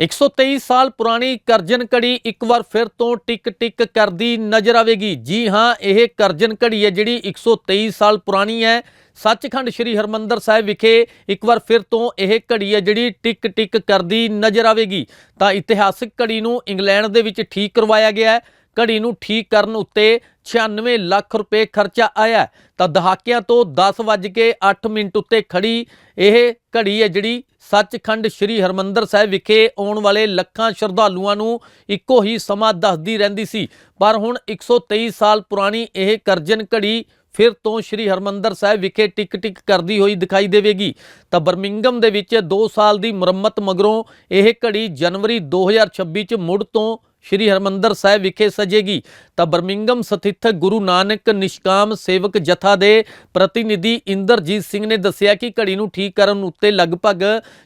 123 ਸਾਲ ਪੁਰਾਣੀ ਕਰਜਨ ਘੜੀ ਇੱਕ ਵਾਰ ਫਿਰ ਤੋਂ ਟਿਕ ਟਿਕ ਕਰਦੀ ਨਜ਼ਰ ਆਵੇਗੀ। ਜੀ ਹਾਂ, ਇਹ ਕਰਜਨ ਘੜੀ ਹੈ ਜਿਹੜੀ 123 ਸਾਲ ਪੁਰਾਣੀ ਹੈ। ਸੱਚਖੰਡ ਸ੍ਰੀ ਹਰਮੰਦਰ ਸਾਹਿਬ ਵਿਖੇ ਇੱਕ ਵਾਰ ਫਿਰ ਤੋਂ ਇਹ ਘੜੀ ਹੈ ਜਿਹੜੀ ਟਿਕ ਟਿਕ ਕਰਦੀ ਨਜ਼ਰ ਆਵੇਗੀ। ਤਾਂ ਇਤਿਹਾਸਕ ਘੜੀ ਨੂੰ ਇੰਗਲੈਂਡ ਦੇ ਵਿੱਚ ਠੀਕ ਕਰਵਾਇਆ ਗਿਆ ਹੈ। ਘੜੀ ਨੂੰ ਠੀਕ ਕਰਨ ਉੱਤੇ 96 ਲੱਖ ਰੁਪਏ ਖਰਚਾ ਆਇਆ ਤਾਂ ਦਹਾਕਿਆਂ ਤੋਂ 10 ਵੱਜ ਕੇ 8 ਮਿੰਟ ਉੱਤੇ ਖੜੀ ਇਹ ਘੜੀ ਹੈ ਜਿਹੜੀ ਸੱਚਖੰਡ ਸ੍ਰੀ ਹਰਮੰਦਰ ਸਾਹਿਬ ਵਿਖੇ ਆਉਣ ਵਾਲੇ ਲੱਖਾਂ ਸ਼ਰਧਾਲੂਆਂ ਨੂੰ ਇੱਕੋ ਹੀ ਸਮਾਂ ਦੱਸਦੀ ਰਹਿੰਦੀ ਸੀ। ਪਰ ਹੁਣ 123 ਸਾਲ ਪੁਰਾਣੀ ਇਹ ਕਰਜਨ ਘੜੀ ਫਿਰ ਤੋਂ ਸ੍ਰੀ ਹਰਮੰਦਰ ਸਾਹਿਬ ਵਿਖੇ ਟਿਕ ਟਿਕ ਕਰਦੀ ਹੋਈ ਦਿਖਾਈ ਦੇਵੇਗੀ। ਤਾਂ ਬਰਮਿੰਗਮ ਦੇ ਵਿੱਚ 2 ਸਾਲ ਦੀ ਮੁਰੰਮਤ ਮਗਰੋਂ ਇਹ ਘੜੀ ਜਨਵਰੀ 2026 ਚ ਮੁੜ ਤੋਂ ਸ਼੍ਰੀ ਹਰਮੰਦਰ ਸਾਹਿਬ ਵਿਖੇ ਸਜੇਗੀ। ਤਾਂ ਬਰਮਿੰਗਮ ਸਥਿਤ ਗੁਰੂ ਨਾਨਕ ਨਿਸ਼ਕਾਮ ਸੇਵਕ ਜਥਾ ਦੇ ਪ੍ਰਤੀਨਿਧੀ ਇੰਦਰਜੀਤ ਸਿੰਘ ਨੇ ਦੱਸਿਆ ਕਿ ਘੜੀ ਨੂੰ ਠੀਕ ਕਰਨ ਉੱਤੇ ਲਗਭਗ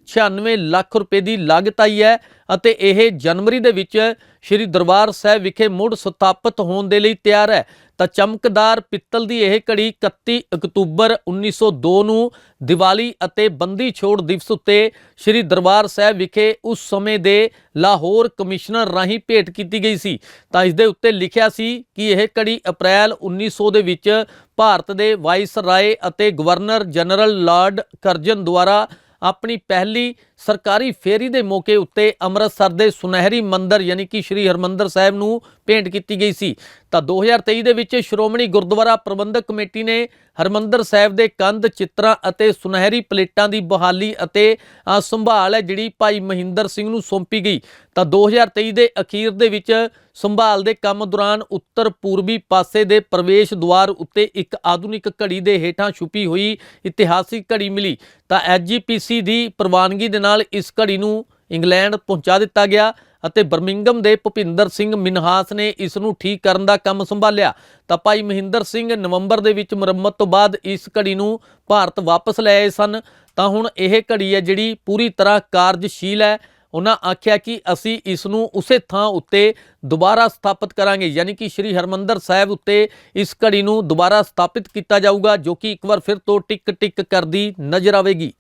96 ਲੱਖ ਰੁਪਏ ਦੀ ਲਾਗਤ ਆਈ ਹੈ ਅਤੇ ਇਹ ਜਨਵਰੀ ਦੇ ਵਿੱਚ ਸ਼੍ਰੀ ਦਰਬਾਰ ਸਾਹਿਬ ਵਿਖੇ ਮੁੜ ਸਥਾਪਿਤ ਹੋਣ ਦੇ ਲਈ ਤਿਆਰ ਹੈ। ਤਾਂ ਚਮਕਦਾਰ ਪਿੱਤਲ ਦੀ ਇਹ ਘੜੀ 31 ਅਕਤੂਬਰ 1902 ਨੂੰ ਦੀਵਾਲੀ ਅਤੇ ਬੰਦੀ ਛੋੜ ਦਿਵਸ ਉੱਤੇ ਸ਼੍ਰੀ ਦਰਬਾਰ ਸਾਹਿਬ ਵਿਖੇ ਉਸ ਸਮੇਂ ਦੇ ਲਾਹੌਰ ਕਮਿਸ਼ਨਰ ਰਾਹੀਂ ਭੇਟ ਕੀਤੀ ਗਈ ਸੀ। ਤਾਂ ਇਸ ਦੇ ਉੱਤੇ ਲਿਖਿਆ ਸੀ ਕਿ ਇਹ ਘੜੀ ਅਪ੍ਰੈਲ 1900 ਦੇ ਵਿੱਚ ਭਾਰਤ ਦੇ ਵਾਇਸ ਰਾਏ ਅਤੇ ਗਵਰਨਰ ਜਨਰਲ ਲਾਰਡ ਕਰਜਨ ਦੁਆਰਾ ਆਪਣੀ ਪਹਿਲੀ ਸਰਕਾਰੀ ਫੇਰੀ ਦੇ ਮੌਕੇ ਉੱਤੇ ਅੰਮ੍ਰਿਤਸਰ ਦੇ ਸੁਨਹਿਰੀ ਮੰਦਿਰ ਯਾਨੀ ਕਿ ਸ਼੍ਰੀ ਹਰਮੰਦਰ ਸਾਹਿਬ ਨੂੰ ਭੇਂਟ ਕੀਤੀ ਗਈ ਸੀ। ਤਾਂ 2023 ਦੇ ਵਿੱਚ ਸ਼੍ਰੋਮਣੀ ਗੁਰਦੁਆਰਾ ਪ੍ਰਬੰਧਕ ਕਮੇਟੀ ਨੇ ਹਰਮੰਦਰ ਸਾਹਿਬ ਦੇ ਕੰਧ, ਚਿੱਤਰਾਂ ਅਤੇ ਸੁਨਹਿਰੀ ਪਲੇਟਾਂ ਦੀ ਬਹਾਲੀ ਅਤੇ ਸੰਭਾਲ ਹੈ, ਜਿਹੜੀ ਭਾਈ ਮਹਿੰਦਰ ਸਿੰਘ ਨੂੰ ਸੌਂਪੀ ਗਈ। ਤਾਂ 2023 ਦੇ ਅਖੀਰ ਦੇ ਵਿੱਚ ਸੰਭਾਲ ਦੇ ਕੰਮ ਦੌਰਾਨ ਉੱਤਰ ਪੂਰਬੀ ਪਾਸੇ ਦੇ ਪ੍ਰਵੇਸ਼ ਦੁਆਰ ਉੱਤੇ ਇੱਕ ਆਧੁਨਿਕ ਘੜੀ ਦੇ ਹੇਠਾਂ ਛੁਪੀ ਹੋਈ ਇਤਿਹਾਸਿਕ ਘੜੀ ਮਿਲੀ। ਤਾਂ ਐਸਜੀਪੀਸੀ ਦੀ ਪ੍ਰਵਾਨਗੀ ਦੇ ਨਾਲ ਇਸ ਘੜੀ ਨੂੰ ਇੰਗਲੈਂਡ ਪਹੁੰਚਾ ਦਿੱਤਾ ਗਿਆ। ਅਤੇ ਬਰਮਿੰਗਮ ਦੇ ਭੁਪਿੰਦਰ ਸਿੰਘ ਮਿਨਹਾਸ ਨੇ ਇਸ ਨੂੰ ਠੀਕ ਕਰਨ ਦਾ ਕੰਮ ਸੰਭਾਲਿਆ। ਤਾਂ ਭਾਈ ਮਹਿੰਦਰ ਸਿੰਘ ਨਵੰਬਰ ਦੇ ਵਿੱਚ ਮੁਰੰਮਤ ਤੋਂ ਬਾਅਦ ਇਸ ਘੜੀ ਨੂੰ ਭਾਰਤ ਵਾਪਸ ਲੈ ਆਏ ਸਨ। ਤਾਂ ਹੁਣ ਇਹ ਘੜੀ ਹੈ ਜਿਹੜੀ ਪੂਰੀ ਤਰ੍ਹਾਂ ਕਾਰਜਸ਼ੀਲ ਹੈ। ਉਹਨਾਂ ਆਖਿਆ ਕਿ ਅਸੀਂ ਇਸ ਨੂੰ ਉਸੇ ਥਾਂ ਉੱਤੇ ਦੁਬਾਰਾ ਸਥਾਪਿਤ ਕਰਾਂਗੇ। ਯਾਨੀ ਕਿ ਸ਼੍ਰੀ ਹਰਮੰਦਰ ਸਾਹਿਬ ਉੱਤੇ ਇਸ ਘੜੀ ਨੂੰ ਦੁਬਾਰਾ ਸਥਾਪਿਤ ਕੀਤਾ ਜਾਊਗਾ, ਜੋ ਕਿ ਇੱਕ ਵਾਰ ਫਿਰ ਤੋਂ ਟਿਕ ਟਿਕ ਕਰਦੀ ਨਜ਼ਰ ਆਵੇਗੀ।